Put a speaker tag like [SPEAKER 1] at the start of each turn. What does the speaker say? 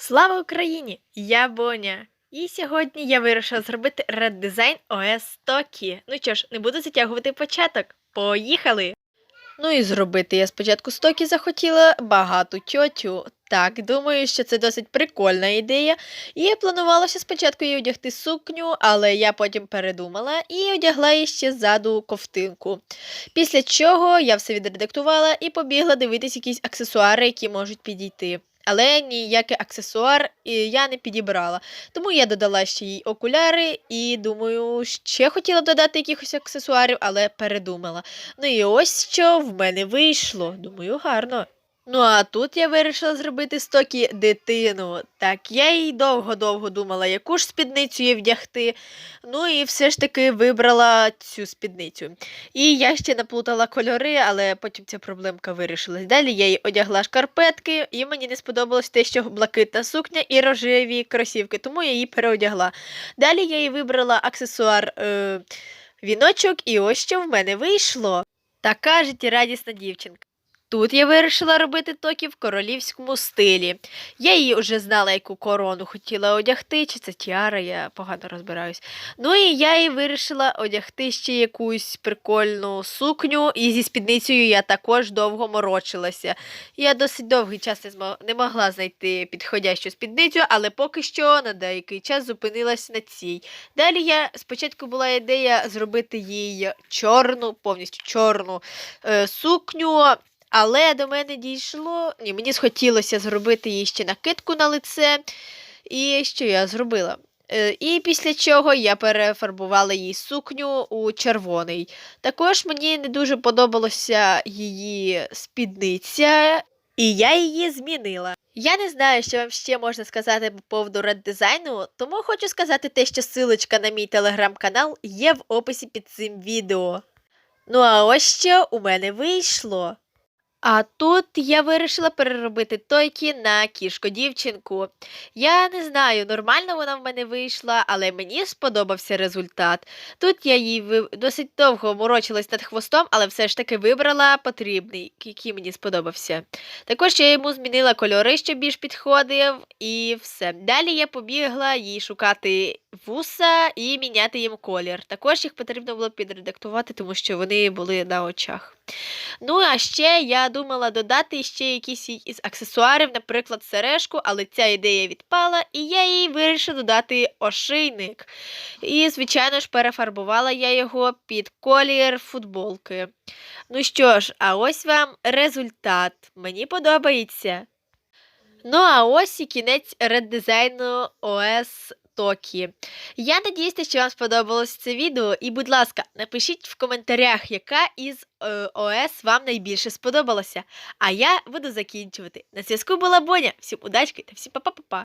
[SPEAKER 1] Слава Україні! Я Боня. І сьогодні я вирішила зробити реддизайн OS Токі. Ну що ж, не буду затягувати початок. Поїхали! Ну і зробити я спочатку з Токі захотіла багату тьотю. Так, думаю, що це досить прикольна ідея. І планувалося спочатку їй одягти сукню, але я потім передумала і одягла їй ще ззаду ковтинку. Після чого я все відредактувала і побігла дивитись якісь аксесуари, які можуть підійти. Але ніякий аксесуар я не підібрала. Тому я додала ще їй окуляри і думаю, ще хотіла додати якихось аксесуарів, але передумала. Ну і ось що в мене вийшло. Думаю, гарно. Ну а тут я вирішила зробити з Токі дитину. Так, я їй довго-довго думала, яку ж спідницю їй вдягти. Ну і все ж таки вибрала цю спідницю. І я ще наплутала кольори, але потім ця проблемка вирішилась. Далі я їй одягла шкарпетки, і мені не сподобалось те, що блакитна сукня і рожеві кросівки, тому я її переодягла. Далі я їй вибрала аксесуар е, віночок, і ось що в мене вийшло. Така життєрадісна дівчинка. Тут я вирішила робити токи в королівському стилі. Я її вже знала, яку корону хотіла одягти, чи це тіара, я погано розбираюсь. Ну і я їй вирішила одягти ще якусь прикольну сукню, і зі спідницею я також довго морочилася. Я досить довгий час не, могла знайти підходящу спідницю, але поки що на деякий час зупинилась на цій. Далі я спочатку була ідея зробити їй чорну, повністю чорну е, сукню. Але до мене дійшло, ні, мені схотілося зробити їй ще накидку на лице. І що я зробила? Е, І після чого я перефарбувала їй сукню у червоний. Також мені не дуже подобалася її спідниця, і я її змінила. Я не знаю, що вам ще можна сказати по поводу реддизайну, тому хочу сказати те, що силочка на мій телеграм-канал є в описі під цим відео. Ну а ось що у мене вийшло. А тут я вирішила переробити тойки на кішко дівчинку. Я не знаю, нормально вона в мене вийшла, але мені сподобався результат. Тут я ви... досить довго морочилась над хвостом, але все ж таки вибрала потрібний, який мені сподобався. Також я йому змінила кольори, щоб більш підходив, і все. Далі я побігла їй шукати вуса і міняти їм колір. Також їх потрібно було підредактувати, тому що вони були на очах. Ну, а ще я думала додати ще якісь із аксесуарів, наприклад, сережку, але ця ідея відпала, і я їй вирішила додати ошийник. І, звичайно ж, перефарбувала я його під колір футболки. Ну що ж, а ось вам результат. Мені подобається. Ну, а ось і кінець реддизайну ОС Токі. Я надіюся, що вам сподобалось це відео, і, будь ласка, напишіть в коментарях, яка із е, ОС вам найбільше сподобалася. А я буду закінчувати. На зв'язку була Боня. Всім удачки та всім па-па-па-па.